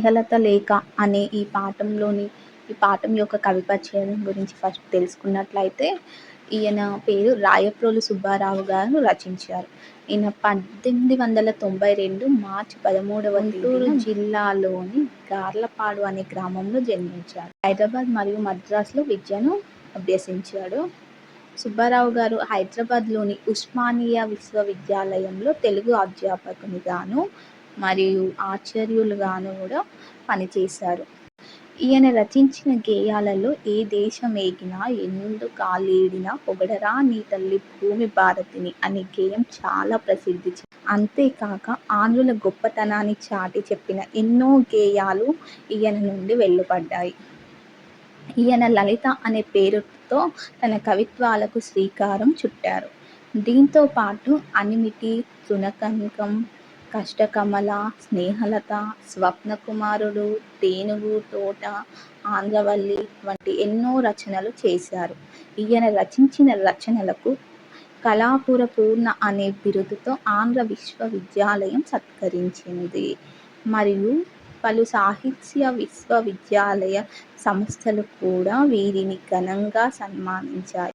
స్నేహలత లేఖ అనే ఈ పాఠంలోని ఈ పాఠం యొక్క కవి పరిచయం గురించి ఫస్ట్ తెలుసుకున్నట్లయితే ఈయన పేరు రాయప్రోలు సుబ్బారావు గారు రచించారు. ఈయన పద్దెనిమిది వందల తొంభై రెండు మార్చి పదమూడవ గుంటూరు జిల్లాలోని గార్లపాడు అనే గ్రామంలో జన్మించాడు హైదరాబాద్ మరియు మద్రాసులో విద్యను అభ్యసించాడు. సుబ్బారావు గారు హైదరాబాద్లోని ఉస్మానియా విశ్వవిద్యాలయంలో తెలుగు అధ్యాపకునిగాను మరియు ఆచార్యులుగాను కూడా పనిచేశారు. ఈయన రచించిన గేయాలలో ఏ దేశం ఏగినా ఎందు కాలేడినా పొగడరా నీ తల్లి భూమి భారతిని అనే గేయం చాలా ప్రసిద్ధి అంతేకాక ఆంధ్రుల గొప్పతనాన్ని చాటి చెప్పిన ఎన్నో గేయాలు ఈయన నుండి వెళ్ళబడ్డాయి ఈయన లలిత అనే పేరుతో తన కవిత్వాలకు శ్రీకారం చుట్టారు. దీంతో పాటు అనిమిటి తునకంకం కష్టకమల స్నేహలత స్వప్నకుమారుడు తేనుగు తోట ఆంధ్రవల్లి వంటి ఎన్నో రచనలు చేశారు. ఈయన రచించిన రచనలకు కళాపుర పూర్ణ అనే బిరుదుతో ఆంధ్ర విశ్వవిద్యాలయం సత్కరించింది. మరియు పలు సాహిత్య విశ్వవిద్యాలయ సంస్థలు కూడా వీరిని ఘనంగా సన్మానించాయి.